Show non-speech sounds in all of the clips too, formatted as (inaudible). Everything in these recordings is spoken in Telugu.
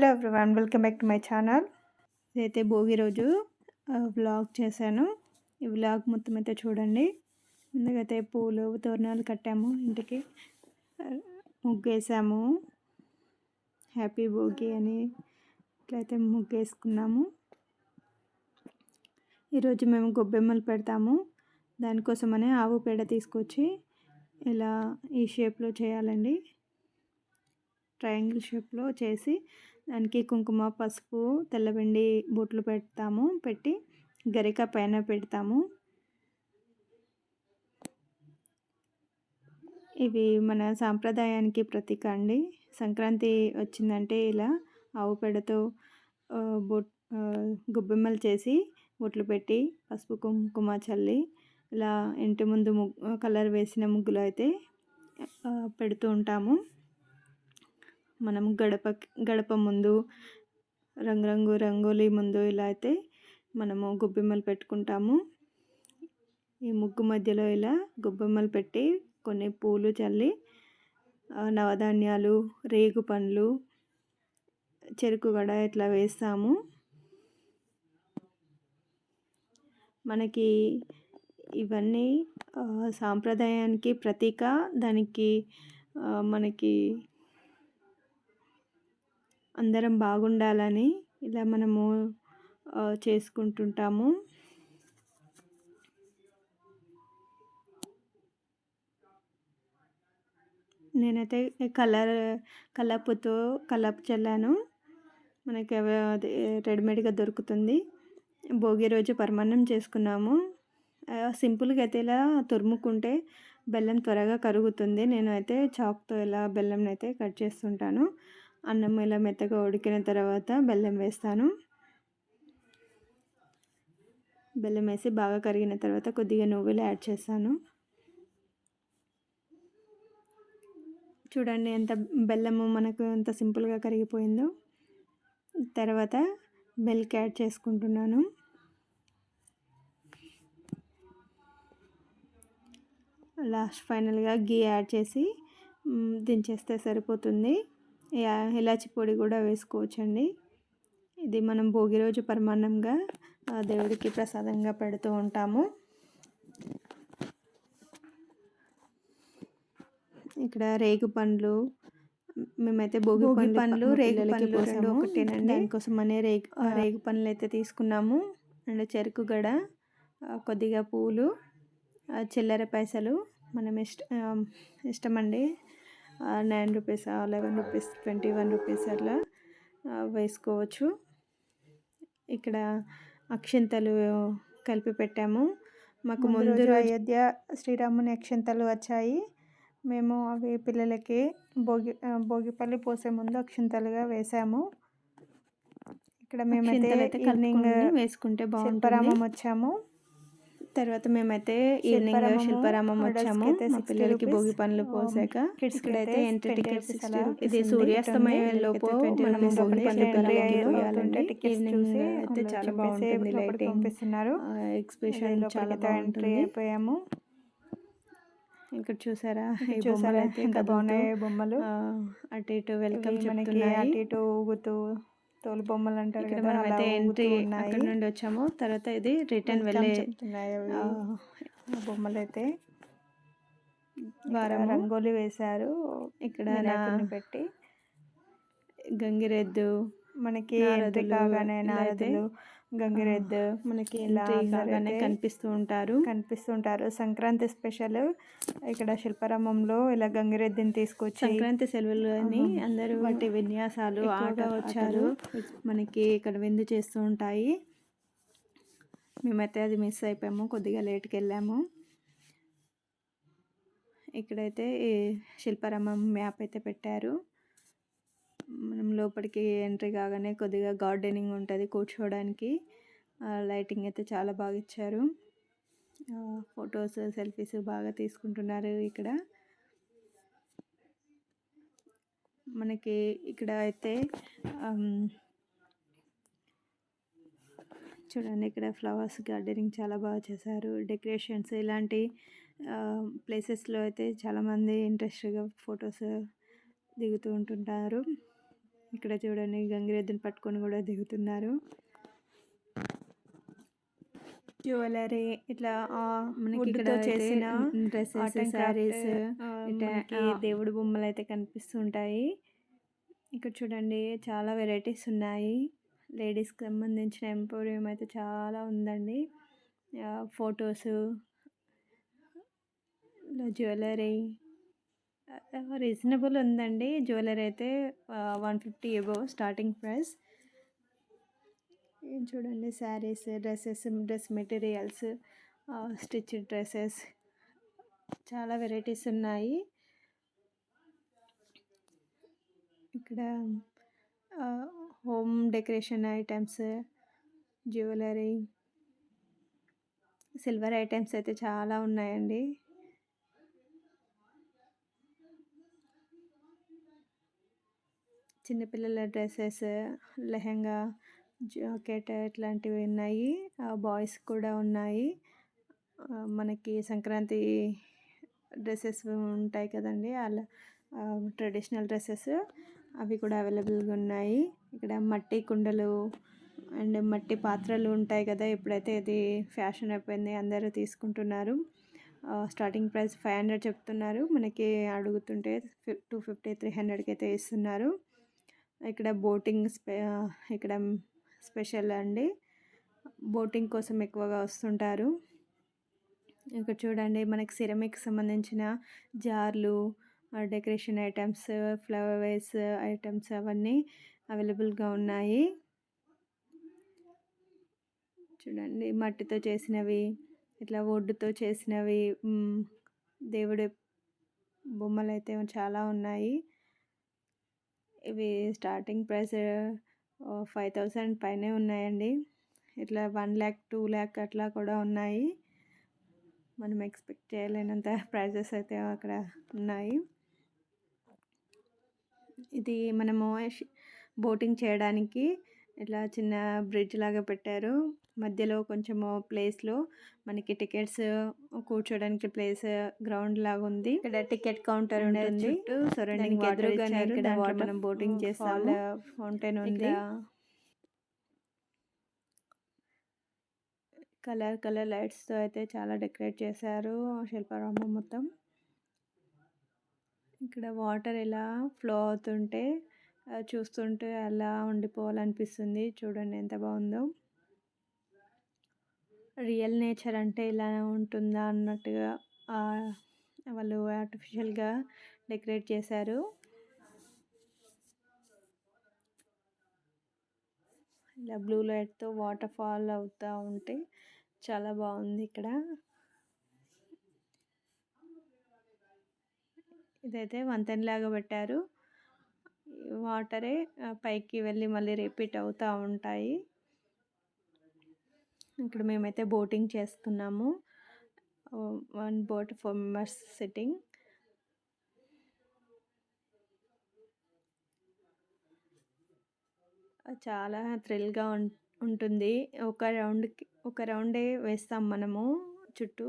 Hello everyone welcome back to my channel. ఇదైతే భోగి రోజు వ్లాగ్ చేశాను. ఈ వ్లాగ్ మొత్తం అయితే చూడండి. ముందుకైతే పూలు తోరణాలు కట్టాము ఇంటికి. ముగ్గేసాము. హ్యాపీ భోగి అని ఇట్లయితే ముగ్గేసుకున్నాము. ఈరోజు మేము గొబ్బెమ్మలు పెడతాము. దానికోసమనే ఆవు పేడ తీసుకొచ్చి ఇలా ఈ షేప్లో చేయాలండి. ట్రయాంగిల్ షేప్లో చేసి దానికి కుంకుమ పసుపు తెల్లబిండి బొట్లు పెడతాము. పెట్టి గరిక పైన పెడతాము. ఇవి మన సాంప్రదాయానికి ప్రతీక అండి. సంక్రాంతి వచ్చిందంటే ఇలా ఆవు పేడతో బొట్ గొబ్బెమ్మలు చేసి బొట్లు పెట్టి పసుపు కుంకుమ చల్లి ఇలా ఇంటి ముందు ముగ్గు కలర్ వేసిన ముగ్గులు అయితే పెడుతూ ఉంటాము. మనం గడప గడప ముందు రంగురంగు రంగోలీ ముందు ఇలా అయితే మనము గొబ్బెమ్మలు పెట్టుకుంటాము. ఈ ముగ్గు మధ్యలో ఇలా గొబ్బెమ్మలు పెట్టి కొన్ని పూలు చల్లి నవధాన్యాలు రేగు పండ్లు చెరుకు గడ ఇట్లా వేస్తాము. మనకి ఇవన్నీ సాంప్రదాయానికి ప్రతీక. దానికి మనకి అందరం బాగుండాలని ఇలా మనము చేసుకుంటుంటాము. నేనైతే కలర్ కలపుతో కలపు చల్లాను. మనకి అది రెడీమేడ్గా దొరుకుతుంది. భోగి రోజు పరమాన్నం చేసుకున్నాము. సింపుల్గా అయితే ఇలా తురుముకుంటే బెల్లం త్వరగా కరుగుతుంది. నేను అయితే చాక్తో ఇలా బెల్లం అయితే కట్ చేస్తుంటాను. అన్నం ఇలా మెత్తగా ఉడికిన తర్వాత బెల్లం వేస్తాను. బెల్లం వేసి బాగా కరిగిన తర్వాత కొద్దిగా నువ్వులు యాడ్ చేస్తాను. చూడండి ఎంత బెల్లము మనకు ఎంత సింపుల్గా కరిగిపోయిందో. తర్వాత మిల్క్ యాడ్ చేసుకుంటున్నాను. లాస్ట్ ఫైనల్గా గీ యాడ్ చేసి దించేస్తే సరిపోతుంది. ఇలాచి పొడి కూడా వేసుకోవచ్చండి. ఇది మనం భోగి రోజు పరమాన్నంగా దేవుడికి ప్రసాదంగా పెడుతూ ఉంటాము. ఇక్కడ రేగు పండ్లు మేమైతే భోగి భోగి పండ్లు రేగు పండ్లు రెండు ఒకటేనండి. దానికోసం అనే రేగు రేగు పండ్లు అయితే తీసుకున్నాము. అండ్ చెరుకు గడ కొద్దిగా పూలు చిల్లర పైసలు మనం ఇష్ట ఇష్టమండి. Nine rupees eleven rupees twenty one rupees అట్లా వేసుకోవచ్చు. ఇక్కడ అక్షంతలు కలిపి పెట్టాము. మాకు ముందు అయోధ్య శ్రీరాముని అక్షంతలు వచ్చాయి. మేము అవి పిల్లలకి భోగి భోగిపల్లి పోసే ముందు అక్షంతలుగా వేసాము. ఇక్కడ మేమైతే ఈవినింగ్ వేసుకుంటే బాగుంటుంది. వచ్చాము. తర్వాత మేమైతే ఈవినింగ్ శిల్పారామం వచ్చాము. మా పిల్లలకి భోగి పనులు పోసాక కిడ్స్ అయితే ఎంట్రీ టికెట్స్ ఇది సూర్యాస్తమయం లోపు మనం భోగి పనులు ఈవినింగ్ అయితే చాలా బాగుంటుంది. లైటింగ్ ఎక్స్ప్రెషన్ చాలా ఎంట్రీ అయిపోయాము. ఇక్కడ చూసారా? అయితే ఎంత బాగున్నాయి బొమ్మలు. అటు ఇటు వెల్కమ్ చెప్తున్నాయి. అటు ఇటు ఊగుతూ తోలు బొమ్మలు అంటారు ఇక్కడ మనం అయితే ఎంట్రీ అక్కడ నుండి వచ్చాము. తర్వాత ఇది రిటర్న్ వెళ్ళే బొమ్మలు అయితే వారం రంగోలి వేశారు ఇక్కడ పెట్టి. గంగిరెద్దు మనకి కాగానే నారదులు గంగిరెద్దు మనకి ఇలాగానే కనిపిస్తూ ఉంటారు కనిపిస్తూ ఉంటారు. సంక్రాంతి స్పెషల్ ఇక్కడ శిల్పారామంలో ఇలా గంగిరెద్దుని తీసుకొచ్చి సంక్రాంతి సెలవులు అని అందరూ వాటి విన్యాసాలు ఆట వచ్చారు. మనకి ఇక్కడ విందు చేస్తూ ఉంటాయి. మేమైతే అది మిస్ అయిపోయాము. కొద్దిగా లేట్కి వెళ్ళాము. ఇక్కడైతే శిల్పారామం మ్యాప్ అయితే పెట్టారు. మనం లోపలికి ఎంట్రీ కాగానే కొద్దిగా గార్డెనింగ్ ఉంటుంది కూర్చోవడానికి. లైటింగ్ అయితే చాలా బాగా ఇచ్చారు. ఫొటోస్ సెల్ఫీస్ బాగా తీసుకుంటున్నారు ఇక్కడ. మనకి ఇక్కడ అయితే చూడండి ఇక్కడ ఫ్లవర్స్ గార్డెనింగ్ చాలా బాగా చేశారు. డెకరేషన్స్ ఇలాంటి ప్లేసెస్లో అయితే చాలామంది ఇంట్రెస్ట్గా ఫొటోస్ దిగుతూ ఉంటుంటారు. ఇక్కడ చూడండి గంగిరెద్దుని పట్టుకొని కూడా దిగుతున్నారు. జ్యువెలరీ ఇట్లా మనకి ఇక్కడ చేసిన డ్రెస్సెస్ శారీస్ దేవుడి బొమ్మలు అయితే కనిపిస్తుంటాయి. ఇక్కడ చూడండి చాలా వెరైటీస్ ఉన్నాయి. లేడీస్కి సంబంధించిన ఎంపోరియం అయితే చాలా ఉందండి. ఫొటోస్ జ్యువెలరీ రీజనబుల్ ఉందండి. జ్యువెలరీ అయితే one fifty above starting price చూడండి saris dresses dress materials stitch dresses చాలా వెరైటీస్ ఉన్నాయి. ఇక్కడ home decoration items jewellery silver items అయితే చాలా ఉన్నాయండి. చిన్నపిల్లల డ్రెస్సెస్ లెహంగా జాకెట్ ఇట్లాంటివి ఉన్నాయి. బాయ్స్ కూడా ఉన్నాయి. మనకి సంక్రాంతి డ్రెస్సెస్ ఉంటాయి కదండి. అలా ట్రెడిషనల్ డ్రెస్సెస్ అవి కూడా అవైలబుల్గా ఉన్నాయి. ఇక్కడ మట్టి కుండలు అండ్ మట్టి పాత్రలు ఉంటాయి కదా. ఇప్పుడైతే ఇది ఫ్యాషన్ అయిపోయింది అందరూ తీసుకుంటున్నారు. స్టార్టింగ్ ప్రైస్ ఫైవ్ హండ్రెడ్ చెప్తున్నారు. మనకి అడుగుతుంటే టూ ఫిఫ్టీ త్రీ హండ్రెడ్కి అయితే ఇస్తున్నారు. ఇక్కడ బోటింగ్ స్పె ఇక్కడ స్పెషల్ అండి. బోటింగ్ కోసం ఎక్కువగా వస్తుంటారు. ఇక్కడ చూడండి మనకి సిరమిక్ సంబంధించిన జార్లు decoration items flower vase items అవన్నీ అవైలబుల్గా ఉన్నాయి. చూడండి మట్టితో చేసినవి ఇట్లా ఒడ్డుతో చేసినవి దేవుడి బొమ్మలు అయితే చాలా ఉన్నాయి. ఇవి స్టార్టింగ్ ప్రైస్ ఫైవ్ థౌసండ్ పైనే ఉన్నాయండి. ఇట్లా వన్ ల్యాక్ టూ ల్యాక్ అట్లా కూడా ఉన్నాయి. మనం ఎక్స్పెక్ట్ చేయలేనంత (laughs) ప్రైజెస్ అయితే అక్కడ ఉన్నాయి. ఇది మనము బోటింగ్ చేయడానికి ఇట్లా చిన్న బ్రిడ్జ్ లాగా పెట్టారు. మధ్యలో కొంచెము ప్లేస్లో మనకి టికెట్స్ కూర్చోడానికి ప్లేస్ గ్రౌండ్ లాగా ఉంది. ఇక్కడ టికెట్ కౌంటర్ ఉంటుంది. సరౌండింగ్ ఎదురుగానే మనం బోటింగ్ చేస్తాం ఫౌంటైన్ ఉంది. కలర్ కలర్ లైట్స్తో అయితే చాలా డెకరేట్ చేశారు. శిల్పారామం మొత్తం. ఇక్కడ వాటర్ ఎలా ఫ్లో అవుతుంటే చూస్తుంటే అలా ఉండిపోవాలనిపిస్తుంది. చూడండి ఎంత బాగుందో. రియల్ నేచర్ అంటే ఇలా ఉంటుందా అన్నట్టుగా వాళ్ళు ఆర్టిఫిషియల్గా డెకరేట్ చేశారు. ఇలా బ్లూ లైట్తో వాటర్ ఫాల్ అవుతూ ఉంటే చాలా బాగుంది ఇక్కడ. ఇదైతే వంతెనలాగా పెట్టారు. వాటరే పైకి వెళ్ళి మళ్ళీ రిపీట్ అవుతూ ఉంటాయి. ఇక్కడ మేమైతే బోటింగ్ చేస్తున్నాము. One boat four members sitting. చాలా థ్రిల్గా ఉంటుంది. ఒక రౌండ్కి ఒక రౌండే వేస్తాం మనము చుట్టూ.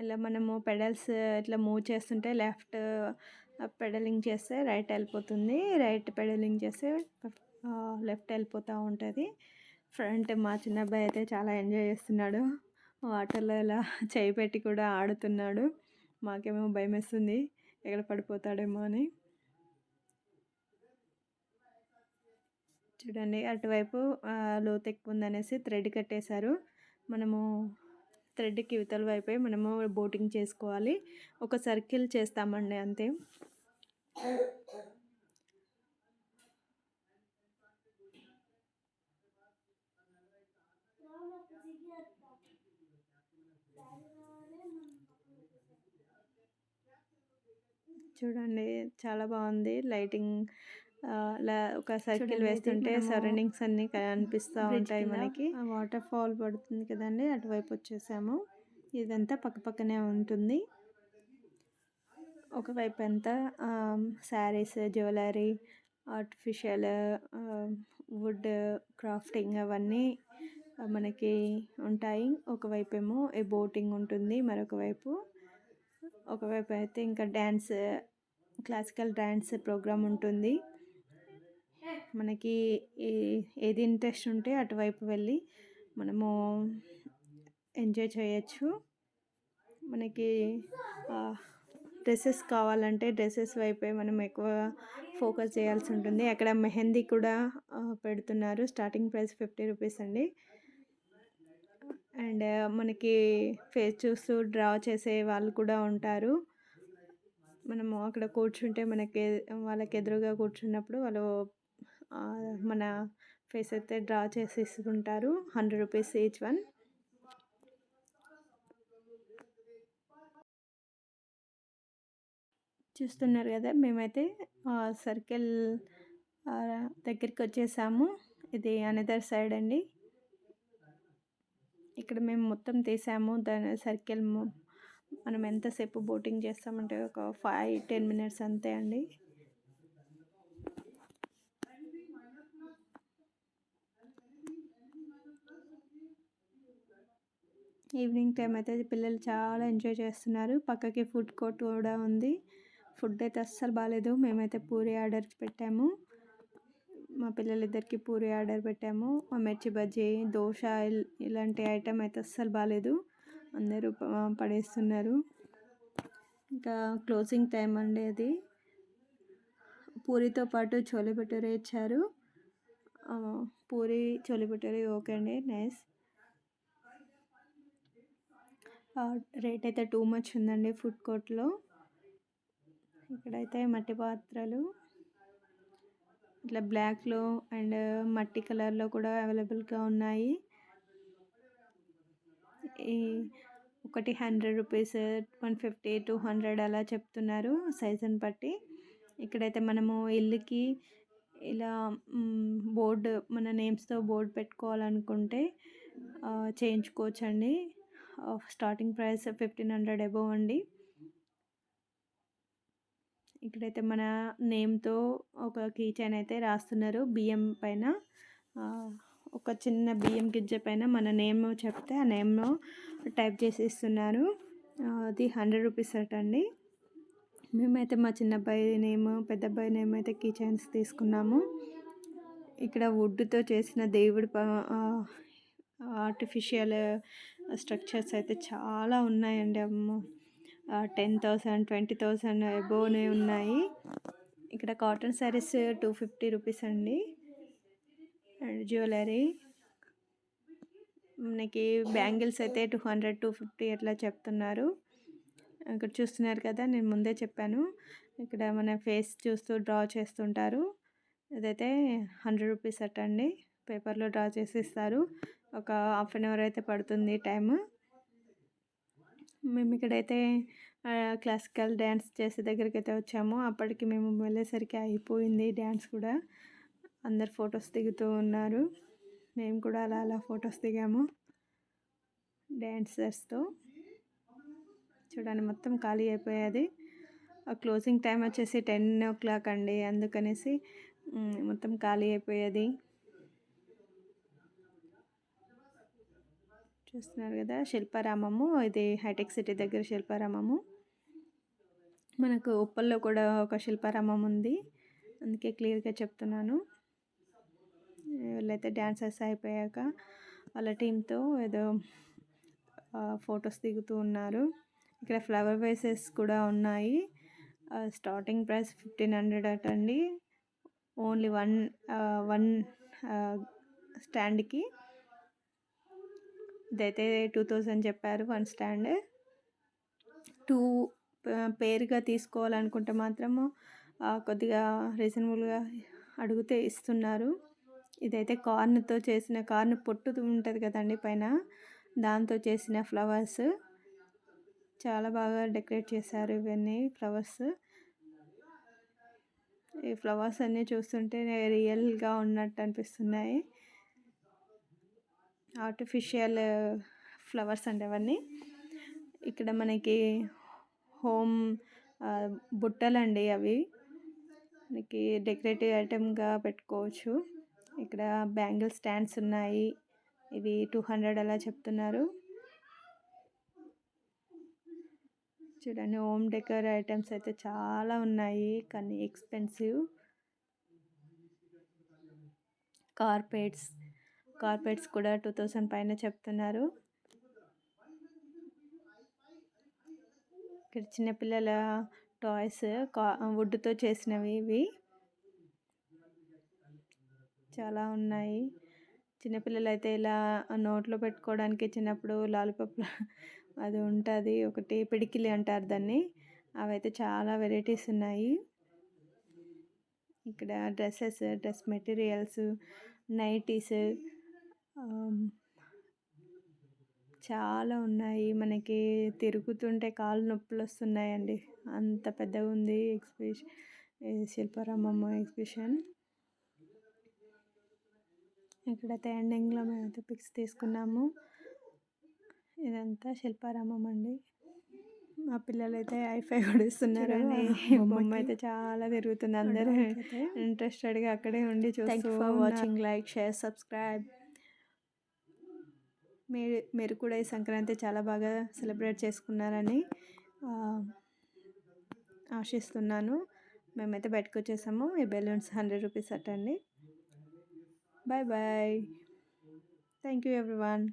ఇలా మనము పెడల్స్ ఇట్లా మూవ్ చేస్తుంటే లెఫ్ట్ పెడలింగ్ చేస్తే రైట్ వెళ్ళిపోతుంది. రైట్ పెడలింగ్ చేస్తే లెఫ్ట్ వెళ్ళిపోతూ ఉంటుంది. ఫ్రంట్ మా చిన్న అబ్బాయి అయితే చాలా ఎంజాయ్ చేస్తున్నాడు. వాటర్లో ఇలా చేయి పెట్టి కూడా ఆడుతున్నాడు. మాకేమో భయం వేస్తుంది. ఎక్కడ పడిపోతాడేమో అని. చూడండి అటువైపు లోతు ఎక్కువ ఉందనేసి థ్రెడ్ కట్టేశారు. మనము థ్రెడ్కి ఇవతల వైపే మనము బోటింగ్ చేసుకోవాలి. ఒక సర్కిల్ చేస్తామండి అంతే. చూడండి చాలా బాగుంది. లైటింగ్ ఒక సర్కిల్ వేస్తుంటే సరౌండింగ్స్ అన్నీ కనిపిస్తూ ఉంటాయి మనకి. వాటర్ ఫాల్ పడుతుంది కదండి అటువైపు వచ్చేసాము. ఇదంతా పక్కపక్కనే ఉంటుంది. ఒకవైపు అంతా saris jewellery artificial wood crafting అవన్నీ మనకి ఉంటాయి. ఒకవైపు ఏమో ఏ బోటింగ్ ఉంటుంది మరొక వైపు ఒకవైపు అయితే ఇంకా డ్యాన్స్ క్లాసికల్ డ్యాన్స్ ప్రోగ్రామ్ ఉంటుంది. మనకి ఏది ఇంట్రెస్ట్ ఉంటే అటువైపు వెళ్ళి మనము ఎంజాయ్ చేయొచ్చు. మనకి డ్రెస్సెస్ కావాలంటే డ్రెస్సెస్ వైపే మనం ఎక్కువ ఫోకస్ చేయాల్సి ఉంటుంది. అక్కడ మెహందీ కూడా పెడుతున్నారు. స్టార్టింగ్ ప్రైస్ ఫిఫ్టీ రూపీస్ అండి. అండ్ మనకి ఫేస్ చూస్తూ డ్రా చేసే వాళ్ళు కూడా ఉంటారు. మనము అక్కడ కూర్చుంటే మనకి వాళ్ళకి ఎదురుగా కూర్చున్నప్పుడు వాళ్ళు మన ఫేస్ అయితే డ్రా చేసి ఇస్తుంటారు హండ్రెడ్ రూపీస్ ఈచ్ వన్. చూస్తున్నారు కదా మేమైతే సర్కిల్ దగ్గరికి వచ్చేసాము ఇది అనదర్ సైడ్ అండి. ఇక్కడ మేము మొత్తం తీసాము. దాని సర్కిల్ మనం ఎంతసేపు బోటింగ్ చేస్తామంటే ఒక ఫైవ్ టెన్ మినిట్స్ అంతే అండి. ఈవినింగ్ టైం అయితే పిల్లలు చాలా ఎంజాయ్ చేస్తున్నారు. పక్కకి ఫుడ్ కోర్ట్ కూడా ఉంది. ఫుడ్ అయితే అస్సలు బాగాలేదు మేమైతే పూరి ఆర్డర్ పెట్టాము. మా పిల్లలిద్దరికి పూరి ఆర్డర్ పెట్టాము. మా మిర్చి బజ్జీ దోశ ఇలాంటి ఐటెం అయితే అస్సలు బాగాలేదు అందరూ పడేస్తున్నారు. ఇంకా క్లోజింగ్ టైం అండి అది. పూరితో పాటు చోలే భటూరే ఇచ్చారు. పూరి చోలే భటూరే ఓకే అండి. నైస్. రేట్ అయితే టూ మచ్ ఉందండి ఫుడ్ కోర్ట్లో. ఇక్కడైతే మట్టి పాత్రలు ఇట్లా బ్లాక్లో అండ్ మట్టి కలర్లో కూడా అవైలబుల్గా ఉన్నాయి. ఈ ఒకటి hundred rupees one fifty two hundred అలా చెప్తున్నారు సైజుని బట్టి. ఇక్కడైతే మనము ఇల్లుకి ఇలా బోర్డు మన నేమ్స్తో బోర్డు పెట్టుకోవాలనుకుంటే చేయించుకోవచ్చండి. Starting price fifteen hundred above అండి. ఇక్కడైతే మన నేమ్తో ఒక కీ చైన్ అయితే రాస్తున్నారు. బియ్యం పైన. ఒక చిన్న బియ్యం గిజ్జ పైన మన నేమ్ చెప్తే ఆ నేమ్ టైప్ చేసి ఇస్తున్నారు అది హండ్రెడ్ రూపీస్ అట అండి. మేమైతే మా చిన్న అబ్బాయి నేమ్ పెద్ద అబ్బాయి నేమ్ అయితే కీ చైన్స్ తీసుకున్నాము. ఇక్కడ వుడ్తో చేసిన దేవుడి ఆర్టిఫిషియల్ స్ట్రక్చర్స్ అయితే చాలా ఉన్నాయండి అమ్మ. టెన్ థౌసండ్ ట్వంటీ థౌసండ్ అబోనే ఉన్నాయి. ఇక్కడ cotton saris two fifty rupees అండి. And jewellery. మనకి బ్యాంగిల్స్ అయితే టూ హండ్రెడ్ టూ ఫిఫ్టీ అట్లా చెప్తున్నారు. ఇక్కడ చూస్తున్నారు కదా నేను ముందే చెప్పాను. ఇక్కడ మన ఫేస్ చూస్తూ డ్రా చేస్తుంటారు. అదైతే హండ్రెడ్ రూపీస్ అట్టండి. అండి పేపర్లో డ్రా చేసి ఇస్తారు. ఒక హాఫ్ అన్ అవర్ అయితే పడుతుంది టైము. మేము ఇక్కడైతే క్లాసికల్ డ్యాన్స్ చేసే దగ్గరికి అయితే వచ్చాము. అప్పటికి మేము వెళ్ళేసరికి అయిపోయింది డ్యాన్స్ కూడా. అందరు ఫొటోస్ దిగుతూ ఉన్నారు. మేము కూడా అలా అలా ఫొటోస్ దిగాము డ్యాన్సర్స్తో చూడండి మొత్తం ఖాళీ అయిపోయేది. క్లోజింగ్ టైం వచ్చేసి టెన్ ఓ క్లాక్ అండి. అందుకనేసి మొత్తం ఖాళీ అయిపోయేది. చూస్తున్నారు కదా శిల్పారామము. ఇది హైటెక్ సిటీ దగ్గర శిల్పారామము. మనకు ఉప్పల్లో కూడా ఒక శిల్పారామం ఉంది. అందుకే క్లియర్గా చెప్తున్నాను. వీళ్ళైతే డ్యాన్సర్స్ అయిపోయాక వాళ్ళ టీంతో ఏదో ఫొటోస్ దిగుతూ ఉన్నారు. ఇక్కడ ఫ్లవర్ వేసెస్ కూడా ఉన్నాయి. స్టార్టింగ్ ప్రైస్ ఫిఫ్టీన్ హండ్రెడ్ అటండి ఓన్లీ వన్ వన్ స్టాండ్కి ఇదైతే టూ థౌజండ్ చెప్పారు వన్ స్టాండ్. టూ పేరుగా తీసుకోవాలనుకుంటే మాత్రము కొద్దిగా రీజనబుల్గా అడిగితే ఇస్తున్నారు. ఇదైతే కార్న్తో చేసిన కార్న్ పొట్టు ఉంటుంది కదండి పైన దాంతో చేసిన ఫ్లవర్స్. చాలా బాగా డెకరేట్ చేశారు ఇవన్నీ ఫ్లవర్స్. ఈ ఫ్లవర్స్ అన్నీ చూస్తుంటే రియల్గా ఉన్నట్టు అనిపిస్తున్నాయి. ఆర్టిఫిషియల్ ఫ్లవర్స్ అంటే అవన్నీ ఇక్కడ మనకి హోమ్ బుట్టలండి అవి. మనకి డెకరేటివ్ ఐటెంగా పెట్టుకోవచ్చు. ఇక్కడ బ్యాంగిల్ స్టాండ్స్ ఉన్నాయి. ఇవి టూ హండ్రెడ్ అలా చెప్తున్నారు. చూడండి హోమ్ డెకర్ ఐటమ్స్ అయితే చాలా ఉన్నాయి కానీ ఎక్స్పెన్సివ్. కార్పెట్స్. కార్పెట్స్ కూడా టూ థౌజండ్ పైన చెప్తున్నారు. ఇక్కడ చిన్నపిల్లల టాయ్స్ కా వుడ్తో చేసినవి ఇవి. చాలా ఉన్నాయి. చిన్నపిల్లలు అయితే ఇలా నోట్లో పెట్టుకోవడానికి చిన్నప్పుడు లాలిపప్ (laughs) అది ఉంటుంది. ఒకటి పిడికిలి అంటారు దాన్ని. అవైతే చాలా వెరైటీస్ ఉన్నాయి. ఇక్కడ డ్రెస్సెస్ డ్రెస్ మెటీరియల్స్ నైటీస్ చాలా ఉన్నాయి. మనకి తిరుగుతుంటే కాళ్ళు నొప్పులు వస్తున్నాయండి. అంత పెద్దగా ఉంది ఎగ్జిబిషన్ శిల్పారామమ్మ ఎగ్జిబిషన్ ఇక్కడైతే ఎండింగ్లో మేమైతే పిక్స్ తీసుకున్నాము. ఇదంతా శిల్పారామం అండి. మా పిల్లలు అయితే ఐఫై కూడా ఇస్తున్నారు బొమ్మ అయితే చాలా తిరుగుతుంది. అందరూ ఇంట్రెస్టెడ్గా అక్కడే ఉండి చూస్తూ వాచింగ్ లైక్ షేర్ సబ్స్క్రైబ్ మీ మీరు కూడా ఈ సంక్రాంతి చాలా బాగా సెలబ్రేట్ చేసుకున్నారని ఆశిస్తున్నాను. మేమైతే బయటకు వచ్చేసాము. ఈ balloons hundred rupees అట్టండి. Bye bye thank you everyone.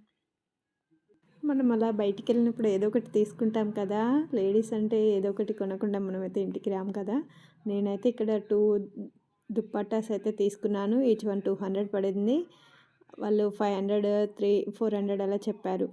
మనం అలా బయటికి వెళ్ళినప్పుడు ఏదో ఒకటి తీసుకుంటాం కదా. లేడీస్ అంటే ఏదో ఒకటి కొనకుండా మనమైతే ఇంటికి రాము కదా. నేనైతే ఇక్కడ టూ దుప్పట్టాస్ అయితే తీసుకున్నాను. ఈచ్ వన్ టూ హండ్రెడ్ పడింది. వాళ్ళు five hundred three four hundred అలా చెప్పారు.